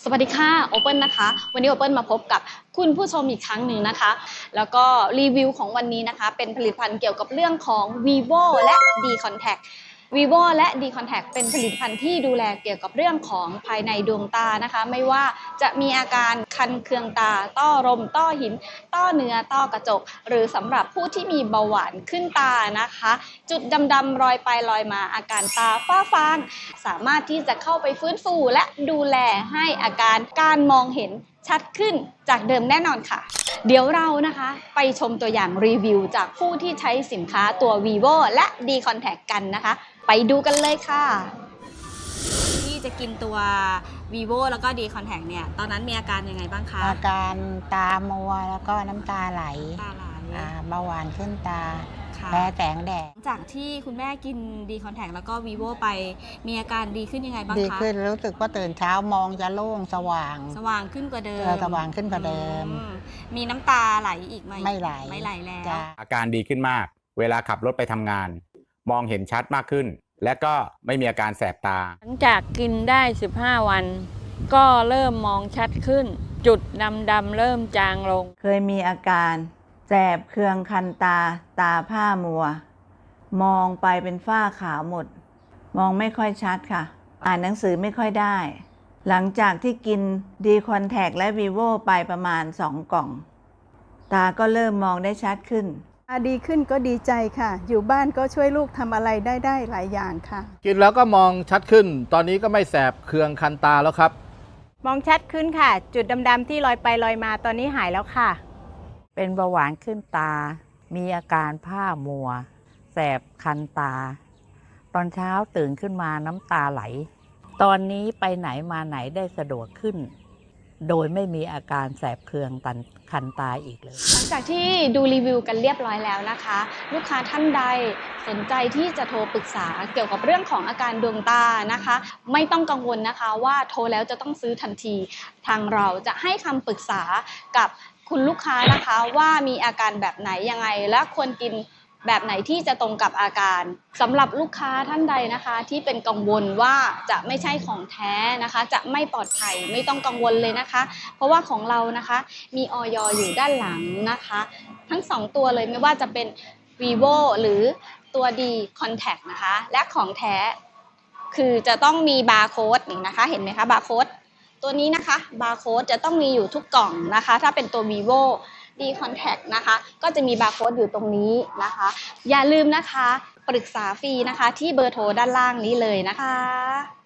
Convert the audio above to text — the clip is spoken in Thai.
สวัสดีค่ะโอเปิลนะคะ วันนี้โอเปิลมาพบกับคุณผู้ชมอีกครั้งหนึ่งนะคะ แล้วก็รีวิวของวันนี้นะคะ เป็นผลิตภัณฑ์เกี่ยวกับเรื่องของ vivo และ d contact vivo และ d contact เป็นผลิตภัณฑ์ที่ดูแลเกี่ยวกับเรื่องของภายในดวงตานะคะ ไม่ว่าจะมีอาการคันเคืองตา ต้อลมต้อหิน ต้อเนื้อ ต้อกระจก หรือสำหรับผู้ที่มีเบาหวานขึ้นตานะคะ จุดดำๆรอยไปลอยมาอาการตาฝ้าฟาง สามารถที่จะเข้าไปฟื้นฟูและดูแลให้อาการการมองเห็นชัดขึ้นจากเดิมแน่นอนค่ะ เดี๋ยวเรานะคะไปชมตัวอย่างรีวิวจากผู้ที่ใช้สินค้าตัว vivo และ d contact กันนะคะ ไปดูกันเลยค่ะที่จะกินตัว vivo แล้วก็ d contact เนี่ย ตอนนั้นมีอาการยังไงบ้างคะ อาการตามัวแล้วก็น้ำตาไหลตาไหลอ่าเบาหวานขึ้นตาค่ะ แพ้แสงแดดหลังจากที่คุณแม่กิน d contact แล้วก็ vivo ไปมีอาการดีขึ้นยังไงบ้างดีคะ ขึ้นรู้สึกว่าตื่นเช้ามองจะโล่งสว่าง สว่างขึ้นกว่าเดิมเออสว่างขึ้นกว่าเดิมอืมีน้ำตาไหลอีกไหมไม่ไหลไม่ไหลแล้ว จ้ะ อาการดีขึ้นมาก เวลาขับรถไปทำงาน มองเห็นชัดมากขึ้น และก็ไม่มีอาการแสบตา หลังจากกินได้ 15 วัน ก็เริ่มมองชัดขึ้น จุดดำๆเริ่มจางลง เคยมีอาการ แสบเคืองคันตาตาผ้ามัว มองไปเป็นฝ้าขาวหมด มองไม่ค่อยชัดค่ะ อ่านหนังสือไม่ค่อยได้ หลังจากที่กินดีคอนแทคและวีโวไปประมาณ2กล่อง ตาก็เริ่มมองได้ชัดขึ้นอาดีขึ้นก็ดีใจค่ะ อยู่บ้านก็ช่วยลูกทำอะไรได้ได้หลายอย่างค่ะ กินแล้วก็มองชัดขึ้น ตอนนี้ก็ไม่แสบเคืองคันตาแล้วครับ มองชัดขึ้นค่ะ จุดดำๆที่ลอยไปลอยมาตอนนี้หายแล้วค่ะ เป็นเบาหวานขึ้นตา มีอาการผ้ามัว แสบคันตา ตอนเช้าตื่นขึ้นมาน้ำตาไหล ตอนนี้ไปไหนมาไหนได้สะดวกขึ้น โดยไม่มีอาการแสบเคืองตันคันตาอีกเลย หลังจากที่ดูรีวิวกันเรียบร้อยแล้วนะคะ ลูกค้าท่านใดสนใจที่จะโทรปรึกษาเกี่ยวกับเรื่องของอาการดวงตานะคะ ไม่ต้องกังวลนะคะว่าโทรแล้วจะต้องซื้อทันที ทางเราจะให้คำปรึกษากับ คุณลูกค้านะคะว่ามีอาการแบบไหนยังไง และควรกินแบบไหนที่จะตรงกับอาการสำหรับลูกค้าท่านใดนะคะ ที่เป็นกังวลว่าจะไม่ใช่ของแท้นะคะ จะไม่ปลอดภัยไม่ต้องกังวลเลยนะคะ เพราะว่าของเรานะคะ มีออยอยู่ด้านหลังนะคะ ทั้ง 2 ตัวเลยไม่ว่าจะเป็น vivo หรือตัว d contact นะคะ และของแท้คือจะต้องมีบาร์โค้ดนี่นะคะ เห็นไหมคะบาร์โค้ด ตัวนี้นะคะบาร์โค้ดจะต้องมีอยู่ทุกกล่องนะคะ ถ้าเป็นตัว vivo d contact นะคะ ก็จะมีบาร์โค้ดอยู่ตรงนี้นะคะ อย่าลืมนะคะ ปรึกษาฟรีนะคะ ที่เบอร์โทรด้านล่างนี้เลยนะคะ